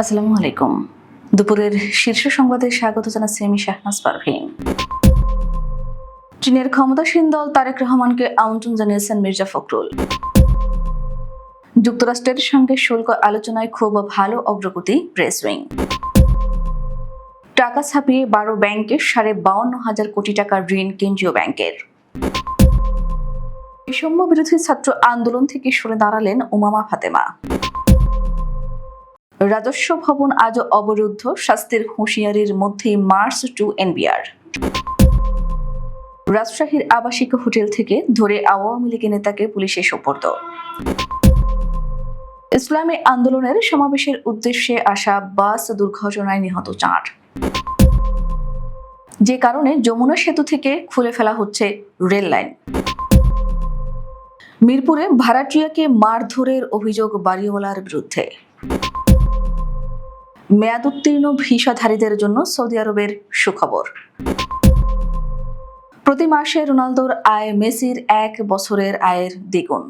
আসসালামু আলাইকুম। দুপুরের শীর্ষ সংবাদে স্বাগত জানাচ্ছি আমি শাহনাজ পারভিন চীনের ক্ষমতাসীন দল তারেক রহমানকে আমন্ত্রণ জানিয়েছেন মির্জা ফখরুল। যুক্তরাষ্ট্রের সঙ্গে শুল্ক আলোচনায় খুব ভালো অগ্রগতি প্রেস উইং টাকা ছাপিয়ে বারো ব্যাংকে সাড়ে বাউন্ন হাজার কোটি টাকার ঋণ কেন্দ্রীয় ব্যাংকের। বৈষম্য বিরোধী ছাত্র আন্দোলন থেকে সরে দাঁড়ালেন উমামা ফাতেমা। রাজস্ব ভবন আজও অবরুদ্ধ স্বাস্থ্যের হুঁশিয়ারির মধ্যেই মার্চ টু এনবিআর। রাজশাহীর আবাসিক হোটেল থেকে ধরে আওয়ামী লীগের নেতাকে পুলিশে সোপর্দ। ইসলামী আন্দোলনের সমাবেশের উদ্দেশ্যে আসা বাস দুর্ঘটনায় নিহত চার। যে কারণে যমুনা সেতু থেকে খুলে ফেলা হচ্ছে রেল লাইন। মিরপুরে ভাড়াটিয়াকে মারধরের অভিযোগ বাড়িওয়ালার বিরুদ্ধে। মেয়াদ উত্তীর্ণ ভিসাধারীদের জন্য সৌদি আরবের সুখবর। প্রতি মাসে রোনালদোর আয় মেসির এক বছরের আয়ের দ্বিগুণ।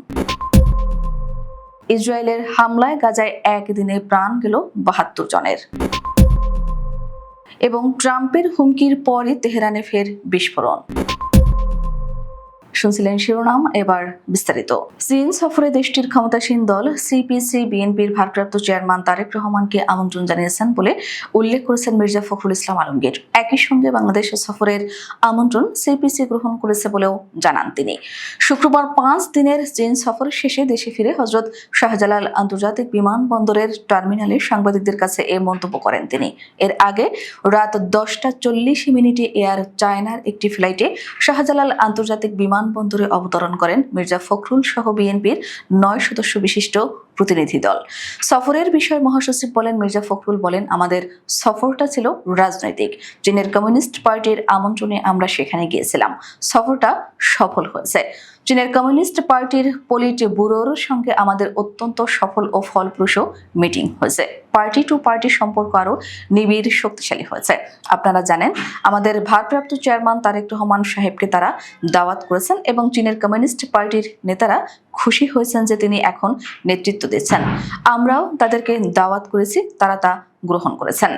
ইসরায়েলের হামলায় গাজায় একদিনে প্রাণ গেল বাহাত্তর জনের। এবং ট্রাম্পের হুমকির পরই তেহরানে ফের বিস্ফোরণ। শুনছিলেন শিরোনাম, এবার বিস্তারিত। চীন সফরে দেশটির ক্ষমতাসীন দল সিপিসি, বিএনপির ভারপ্রাপ্ত চেয়ারম্যান তারেক রহমানকে আমন্ত্রণ জানিয়েছেন বলে উল্লেখ করেছেন মির্জা ফখরুল ইসলাম আলমগীর। একই সঙ্গে বাংলাদেশ সফরের আমন্ত্রণ সিপিসি গ্রহণ করেছে বলেও জানান তিনি। শুক্রবার পাঁচ দিনের চীন সফর শেষে দেশে ফিরে হজরত শাহজালাল আন্তর্জাতিক বিমানবন্দরের টার্মিনালে সাংবাদিকদের কাছে এ মন্তব্য করেন তিনি। এর আগে রাত দশটা চল্লিশ মিনিটে এয়ার চায়নার একটি ফ্লাইটে শাহজালাল আন্তর্জাতিক বিমানবন্দরে অবতরণ করেন মির্জা ফখরুল সহ বিএনপির নয় সদস্য বিশিষ্ট প্রতিনিধি দল। সফরের বিষয়ে মহাসচিব বলেন, মির্জা ফখরুল বলেন, আমাদের সফরটা ছিল রাজনৈতিক। চীনের কমিউনিস্ট পার্টির আমন্ত্রণে আমরা সেখানে গিয়েছিলাম। সফরটা সফল হয়েছে। চীনের কমিউনিস্ট পার্টির পলিট ব্যুরোর সঙ্গে আমাদের অত্যন্ত সফল ও ফলপ্রসূ মিটিং হয়েছে। পার্টি টু পার্টি সম্পর্ক আরও নিবিড়, শক্তিশালী হয়েছে। আপনারা জানেন, আমাদের ভারপ্রাপ্ত চেয়ারম্যান তারেক রহমান সাহেবকে তারা দাওয়াত করেছেন এবং চীনের কমিউনিস্ট পার্টির নেতারা খুশি হয়েছেন যে তিনি এখন নেতৃত্ব দিচ্ছেন। আমরাও তাদেরকে দাওয়াত করেছি, তারা তা গ্রহণ করেছেন।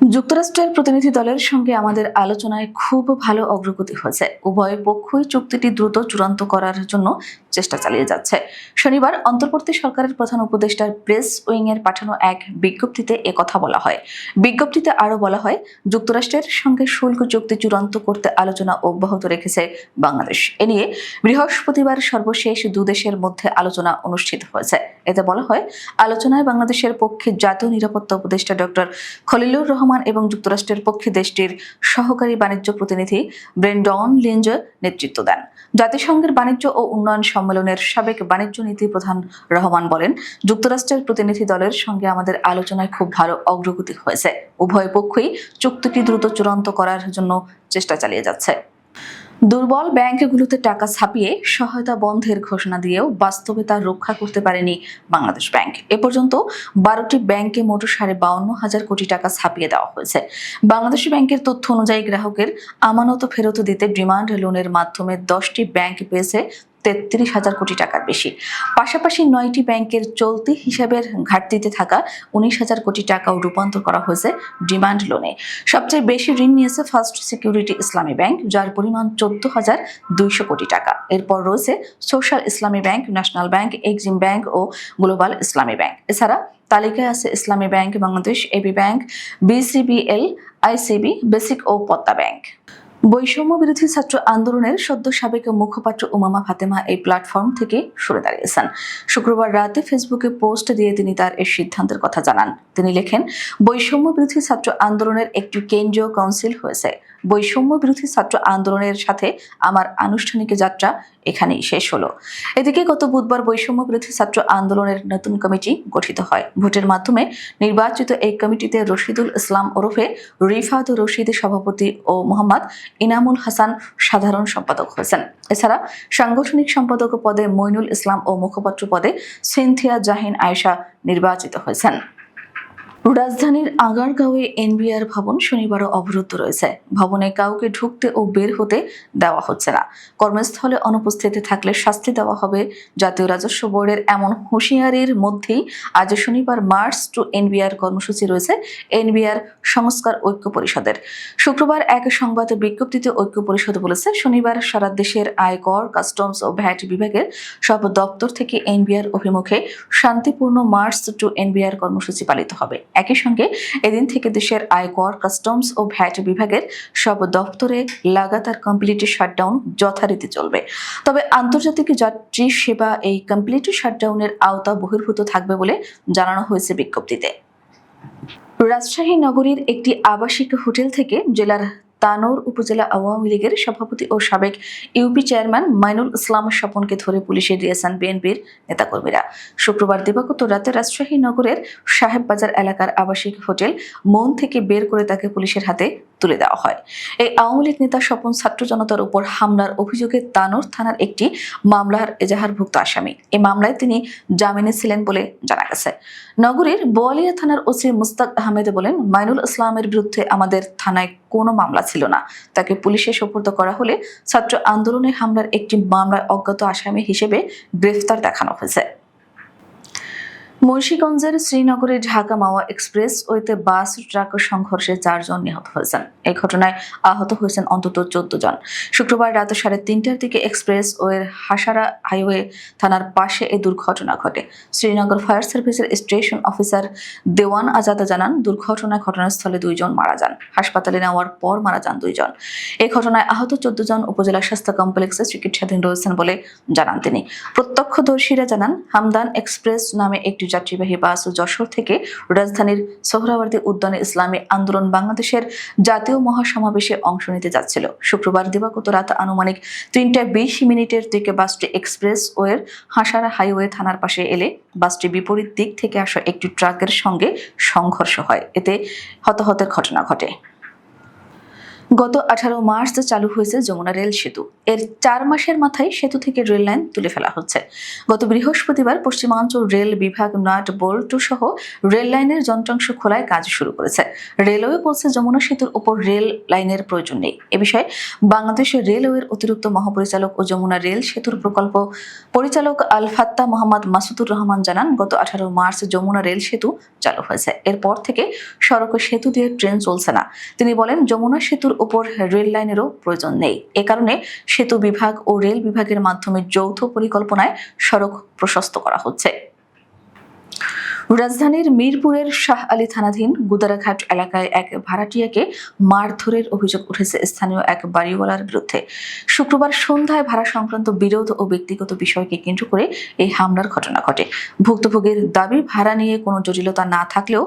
যুক্তরাষ্ট্রের প্রতিনিধি দলের সঙ্গে আমাদের আলোচনায় খুব ভালো অগ্রগতি হয়েছে। উভয় পক্ষই চুক্তিটি দ্রুত চূড়ান্ত করার জন্য চেষ্টা চালিয়ে যাচ্ছে। শনিবার অন্তর্বর্তী সরকারের প্রধান উপদেষ্টার প্রেস উইং এর পাঠানো এক বিজ্ঞপ্তিতে কথা বলা হয়। বিজ্ঞপ্তিতে আরও বলা হয়, যুক্তরাষ্ট্রের সঙ্গে শুল্ক চুক্তি চূড়ান্ত করতে আলোচনা অব্যাহত রেখেছে বাংলাদেশ। এ নিয়ে বৃহস্পতিবার সর্বশেষ দুদেশের মধ্যে আলোচনা অনুষ্ঠিত হয়েছে। এতে বলা হয়, আলোচনায় বাংলাদেশের পক্ষে জাতীয় নিরাপত্তা উপদেষ্টা ডক্টর খলিলুর রহমান এবং যুক্তরাষ্ট্রের পক্ষে দেশটির সহকারী বাণিজ্য প্রতিনিধি ব্রেন্ডন লিঞ্জ নেতৃত্ব দেন। জাতিসংঘের বাণিজ্য ও উন্নয়ন সম্মেলনের সাবেক বাণিজ্য নীতি প্রধান রহমান বলেন, যুক্তরাষ্ট্রের প্রতিনিধি দলের সঙ্গে আমাদের আলোচনায় খুব ভালো অগ্রগতি হয়েছে। উভয় পক্ষই চুক্তিটি দ্রুত চূড়ান্ত করার জন্য চেষ্টা চালিয়ে যাচ্ছে। দুর্বল ব্যাংকগুলোতে টাকা ছাপিয়ে সহায়তা বন্ধের ঘোষণা দিয়েও বাস্তবে তা রক্ষা করতে পারেনি বাংলাদেশ ব্যাংক। এ পর্যন্ত বারোটি ব্যাংকে মোট সাড়ে বাউন্ন হাজার কোটি টাকা ছাপিয়ে দেওয়া হয়েছে। বাংলাদেশ ব্যাংকের তথ্য অনুযায়ী গ্রাহকের আমানত ফেরত দিতে ডিমান্ড লোনের মাধ্যমে দশটি ব্যাংক পেয়েছে তেত্রিশ হাজার কোটি টাকার বেশি। পাশাপাশি নয়টি ব্যাংকের চলতি হিসাবের ঘাটতিতে থাকা উনিশ হাজার কোটি টাকাও রূপান্তর করা হয়েছে ডিমান্ড লোনে। সবচেয়ে বেশি ঋণ নিয়েছে ফার্স্ট সিকিউরিটি ইসলামী ব্যাংক, যার পরিমাণ চোদ্দ হাজার দুইশো কোটি টাকা। এরপর রয়েছে social Islami bank, national bank, Exim bank ও গ্লোবাল ইসলামী ব্যাংক। এছাড়া তালিকায় আছে Islami bank, Bangladesh AB bank, BCBL, ICB, basic ও পদ্মা ব্যাংক। বৈষম্য বিরোধী ছাত্র আন্দোলনের সদ্য সাবেক মুখপাত্র উমামা ফাতেমা এই প্ল্যাটফর্ম থেকে সরে দাঁড়িয়েছেন। শুক্রবার রাতে ফেসবুকে পোস্ট দিয়ে তিনি তার এই সিদ্ধান্তের কথা জানান। তিনি লেখেন, বৈষম্য বিরোধী ছাত্র আন্দোলনের একটি কেন্দ্রীয় কাউন্সিল হয়েছে। বৈষম্য বিরোধী ছাত্র আন্দোলনের সাথে আমার আনুষ্ঠানিক যাত্রা এখানেই শেষ হলো। এদিকে গত বুধবার বৈষম্য বিরোধী ছাত্র আন্দোলনের নতুন কমিটি গঠিত হয়। ভোটের মাধ্যমে নির্বাচিত এই কমিটিতে রশিদুল ইসলাম ওরফে রিফাত রশিদ সভাপতি ও মোহাম্মদ ইনামুল হাসান সাধারণ সম্পাদক হয়েছেন। এছাড়া সাংগঠনিক সম্পাদক পদে মইনুল ইসলাম ও মুখপাত্র পদে সিনথিয়া জাহিন আয়েশা নির্বাচিত হয়েছেন। রাজধানীর আগারগাঁওয়ে এনবিআর ভবন শনিবারও অবরুদ্ধ রয়েছে। ভবনে কাউকে ঢুকতে ও বের হতে দেওয়া হচ্ছে না। কর্মস্থলে অনুপস্থিতি থাকলে শাস্তি দেওয়া হবে। জাতীয় রাজস্ব বোর্ডের এমন হুঁশিয়ারির মধ্যেই আজ শনিবার মার্চ টু এনবিআর কর্মসূচি রয়েছে এনবিআর সংস্কার ঐক্য পরিষদের। শুক্রবার এক সংবাদ বিজ্ঞপ্তিতে ঐক্য পরিষদ বলেছে, শনিবার সারা দেশের আয়কর, কাস্টমস ও ভ্যাট বিভাগের সব দপ্তর থেকে এনবিআর অভিমুখে শান্তিপূর্ণ মার্চ টু এনবিআর কর্মসূচি পালিত হবে। একই সঙ্গে এদিন থেকে দেশের আয়কর কাস্টমস ও ভ্যাট বিভাগের সব দপ্তরে লাগাতার কমপ্লিট শাটডাউন যথারীতি চলবে। তবে আন্তর্জাতিক যাত্রী সেবা এই কমপ্লিট শাটডাউনের আওতা বহির্ভূত থাকবে বলে জানানো হয়েছে বিজ্ঞপ্তিতে। রাজশাহী নগরীর একটি আবাসিক হোটেল থেকে জেলার তানোর উপজেলা আওয়ামী লীগের সভাপতি ও সাবেক ইউপি চেয়ারম্যান মাইনুল ইসলাম স্বপনকে ধরে পুলিশে দিয়েছেন বিএনপির নেতাকর্মীরা। শুক্রবার দিবাগত রাতে রাজশাহী নগরের সাহেববাজার এলাকার আবাসিক হোটেল মন থেকে বের করে তাকে পুলিশের হাতে তুলে দেওয়া হয়। এই আওয়ামী লীগ নেতা স্বপন ছাত্র জনতার উপর হামলার অভিযোগে তানোর থানার একটি মামলার এজাহারভুক্ত আসামি। এই মামলায় তিনি জামিনে ছিলেন বলে জানা গেছে। নগরীর বোয়ালিয়া থানার ওসি মুস্তাক আহমেদ বলেন, মাইনুল ইসলামের বিরুদ্ধে আমাদের থানায় কোনো মামলা ছিল না। তাকে পুলিশে সোপর্দ করা হলে ছাত্র আন্দোলনে হামলার একটি মামলায় অজ্ঞাত আসামি হিসেবে গ্রেফতার দেখানো হয়েছে। মুন্সীগঞ্জের শ্রীনগরে ঢাকা মাওয়া এক্সপ্রেস ওয়েতে বাস, ট্রাক সংঘর্ষে চারজন নিহত হয়েছেন। এই ঘটনায় আহত হয়েছেন অন্তত চোদ্দ জন। শুক্রবার রাত সাড়ে তিনটার দিকে এক্সপ্রেস ওয়ের হাসারা হাইওয়ে থানার পাশে এই দুর্ঘটনা ঘটে। শ্রীনগর ফায়ার সার্ভিসের স্টেশন অফিসার দেওয়ান আজাদা জানান, দুর্ঘটনায় ঘটনাস্থলে দুইজন মারা যান। হাসপাতালে নেওয়ার পর মারা যান দুইজন। এই ঘটনায় আহত চোদ্দ জন উপজেলা স্বাস্থ্য কমপ্লেক্সে চিকিৎসাধীন রয়েছেন বলে জানান তিনি। প্রত্যক্ষদর্শীরা জানান, হামদান এক্সপ্রেস নামে একটি যাত্রীবাহী বাস ও যশোর থেকে রাজধানীর সোহরাওয়ার্দী উদ্যানে ইসলামী আন্দোলন বাংলাদেশের জাতীয় মহাসমাবেশে অংশ নিতে যাচ্ছিল। শুক্রবার দিবাগত রাত আনুমানিক তিনটা বিশ মিনিটের দিকে বাসটি এক্সপ্রেস ওয়ের হাসারা হাইওয়ে থানার পাশে এলে বাসটি বিপরীত দিক থেকে আসা একটি ট্রাকের সঙ্গে সংঘর্ষ হয়। এতে হতাহতের ঘটনা ঘটে। গত আঠারো মার্চ চালু হয়েছে যমুনা রেল সেতু। এর চার মাসের মাথায় সেতু থেকে রেল লাইন তুলে ফেলা হচ্ছে। গত বৃহস্পতিবার পশ্চিমাঞ্চল রেল বিভাগ নাট বোল্টু সহ রেল লাইনের যন্ত্রাংশ খোলায় কাজ শুরু করেছে। রেলওয়ে বলছে যমুনা সেতুর উপর রেল লাইনের প্রয়োজন নেই। এ বিষয়ে বাংলাদেশের রেলওয়ের অতিরিক্ত মহাপরিচালক ও যমুনা রেল সেতুর প্রকল্প পরিচালক আল ফাত্তা মোহাম্মদ মাসুদুর রহমান জানান, গত আঠারো মার্চ যমুনা রেল সেতু চালু হয়েছে। এরপর থেকে সড়কে সেতু দিয়ে ট্রেন চলছে না। তিনি বলেন, যমুনা সেতুর উপর রেল লাইনেরও প্রয়োজন নেই। এ কারণে সেতু বিভাগ ও রেল বিভাগের মাধ্যমে যৌথ পরিকল্পনায় সড়ক প্রশস্ত করা হচ্ছে। রাজধানীর মিরপুরের শাহ আলী থানাধীন গুদারাঘাট এলাকায় এক ভাড়াটিয়াকে মারধরের অভিযোগ উঠেছে স্থানীয় এক বাড়িওয়ালার বিরুদ্ধে। শুক্রবার সন্ধ্যায় ভাড়া সংক্রান্ত বিরোধ ও ব্যক্তিগত বিষয়কে কেন্দ্র করে এই হামলার ঘটনা ঘটে। ভুক্তভোগীর দাবি, ভাড়া নিয়ে কোনো জটিলতা না থাকলেও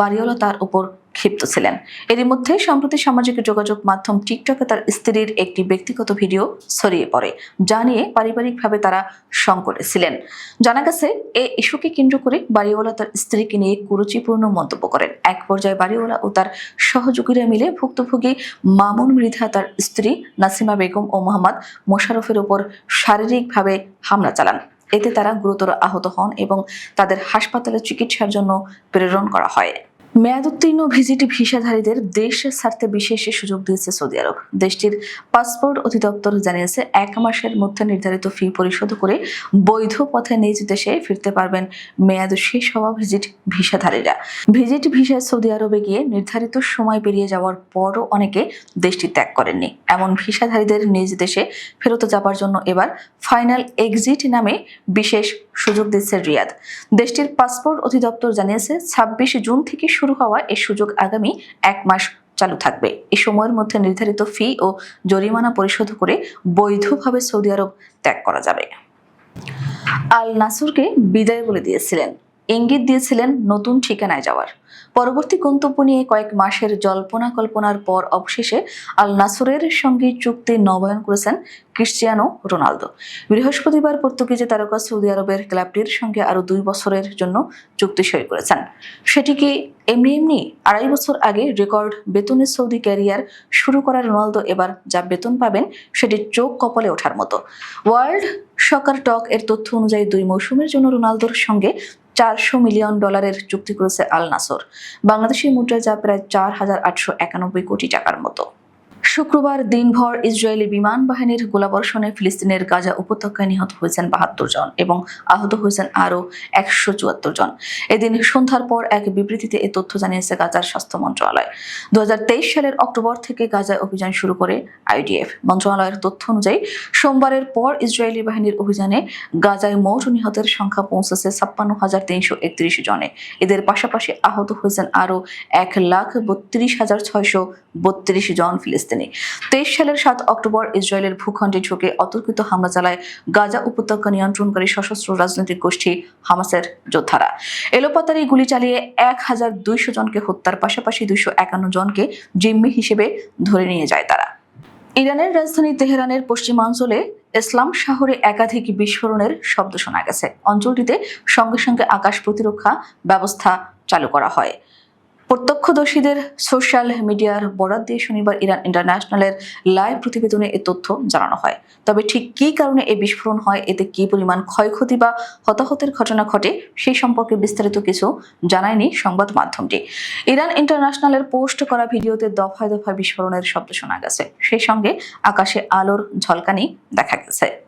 বাড়িওয়ালা তার উপর ক্ষিপ্ত ছিলেন। এরই মধ্যে সম্প্রতি সামাজিক যোগাযোগ মাধ্যম টিকটকে তার স্ত্রীর একটি ব্যক্তিগত ভিডিও ছড়িয়ে পড়ে, যা নিয়ে পারিবারিকভাবে তারা সংকটে ছিলেন। জানা গেছে, এ ইস্যুকে কেন্দ্র করে বাড়িওয়ালা তার স্ত্রীকে নিয়ে কুরুচিপূর্ণ মন্তব্য করেন। এক পর্যায়ে বাড়িওয়ালা ও তার সহযোগীরা মিলে ভুক্তভোগী মামুন মৃধা, তার স্ত্রী নাসিমা বেগম ও মোহাম্মদ মোশারফের উপর শারীরিকভাবে হামলা চালান। এতে তারা গুরুতর আহত হন এবং তাদের হাসপাতালে চিকিৎসার জন্য প্রেরণ করা হয়। মেয়াদোত্তীর্ণ ভিজিট ভিসাধারীদের দেশ ছাড়তে বিশেষ সুযোগ দিয়েছে সৌদি আরব। দেশটির পাসপোর্ট অধিদপ্তর জানিয়েছে, এক মাসের মধ্যে নির্ধারিত ফি পরিশোধ করে বৈধ পথে নিজ দেশে ফিরতে পারবেন মেয়াদ শেষ হওয়া ভিজিট ভিসাধারীরা। ভিজিট ভিসায় সৌদি আরবে গিয়ে নির্ধারিত সময় পেরিয়ে যাওয়ার পরও অনেকে দেশটি ত্যাগ করেননি। এমন ভিসাধারীদের নিজ দেশে ফেরত যাবার জন্য এবার ফাইনাল এক্সিট নামে বিশেষ সুযোগ দিচ্ছে রিয়াদ। দেশটির পাসপোর্ট অধিদপ্তর জানিয়েছে, ছাব্বিশ জুন থেকে শুরু হওয়া এই সুযোগ আগামী এক মাস চালু থাকবে। এ সময়ের মধ্যে নির্ধারিত ফি ও জরিমানা পরিশোধ করে বৈধভাবে সৌদি আরব ত্যাগ করা যাবে। আল নাসুরকে বিদায় বলে দিয়েছিলেন। ইঙ্গিত দিয়েছিলেন নতুন ঠিকানায় যাওয়ার। পরবর্তী গন্তব্য নিয়ে কয়েক মাসের জল্পনা কল্পনার পর অবশেষে আল নাসুরের সঙ্গে চুক্তি নবায়ন করেছেন ক্রিশ্চিয়ানো রোনালদো। বৃহস্পতিবার পর্তুগিজে তারকা সৌদি আরবের ক্লাবটির সঙ্গে আরও দুই বছরের জন্য চুক্তি সই করেছেন। সেটিকে এমনি এমনি আড়াই বছর আগে রেকর্ড বেতনের সৌদি ক্যারিয়ার শুরু করা রোনালদো এবার যা বেতন পাবেন সেটি চোখ কপালে ওঠার মতো। ওয়ার্ল্ড সকার টক এর তথ্য অনুযায়ী দুই মৌসুমের জন্য রোনালদোর সঙ্গে চারশো মিলিয়ন ডলারের চুক্তি করেছে আল নাসর। বাংলাদেশি মুদ্রা যা প্রায় চার হাজার আটশো একানব্বই কোটি টাকার মতো। শুক্রবার দিনভর ইসরায়েলি বিমান বাহিনীর গোলাবর্ষণে ফিলিস্তিনের গাজা উপত্যকায় নিহত হয়েছেন বাহাত্তর জন এবং আহত হয়েছেন আরও একশো চুয়াত্তর জন। এদিন সন্ধ্যার পর এক বিবৃতিতে এ তথ্য জানিয়েছে গাজার স্বাস্থ্য মন্ত্রণালয়। দুহাজার তেইশ সালের অক্টোবর থেকে গাজায় অভিযান শুরু করে আইডিএফ। মন্ত্রণালয়ের তথ্য অনুযায়ী, সোমবারের পর ইসরায়েলি বাহিনীর অভিযানে গাজায় মোট নিহতের সংখ্যা পৌঁছেছে ছাপ্পান্ন হাজার তিনশো একত্রিশ জনে। এদের পাশাপাশি আহত হয়েছেন আরও এক লাখ বত্রিশ হাজার ছয়শো বত্রিশ জন ফিলিস্তিনি। তেইশ সালের সাত অক্টোবর ইসরায়েলের ভূখণ্ডে ঢুকে অতর্কিত হামলা চালায় গাজা উপত্যকা নিয়ন্ত্রণকারী সশস্ত্র রাজনৈতিক গোষ্ঠী হামাসের যোদ্ধারা। এলোপাতারি গুলি চালিয়ে এক হাজার দুইশো জনকে হত্যার পাশাপাশি দুইশো একান্ন জনকে জিম্মি হিসেবে ধরে নিয়ে যায় তারা। ইরানের রাজধানী তেহরানের পশ্চিমাঞ্চলে ইসলাম শহরে একাধিক বিস্ফোরণের শব্দ শোনা গেছে। অঞ্চলটিতে সঙ্গে সঙ্গে আকাশ প্রতিরক্ষা ব্যবস্থা চালু করা হয়। প্রত্যক্ষদর্শীদের সোশ্যাল মিডিয়ার বরাদ দিয়ে শনিবার ইরান ইন্টারন্যাশনালের লাইভ প্রতিবেদনে এ তথ্য জানানো হয়। তবে ঠিক কী কারণে এই বিস্ফোরণ হয়, এতে কী পরিমাণ ক্ষয়ক্ষতি বা হতাহতের ঘটনা ঘটে, সেই সম্পর্কে বিস্তারিত কিছু জানায়নি সংবাদ মাধ্যমটি। ইরান ইন্টারন্যাশনালের পোস্ট করা ভিডিওতে দফায় দফায় বিস্ফোরণের শব্দ শোনা গেছে। সেই সঙ্গে আকাশে আলোর ঝলকানি দেখা গেছে।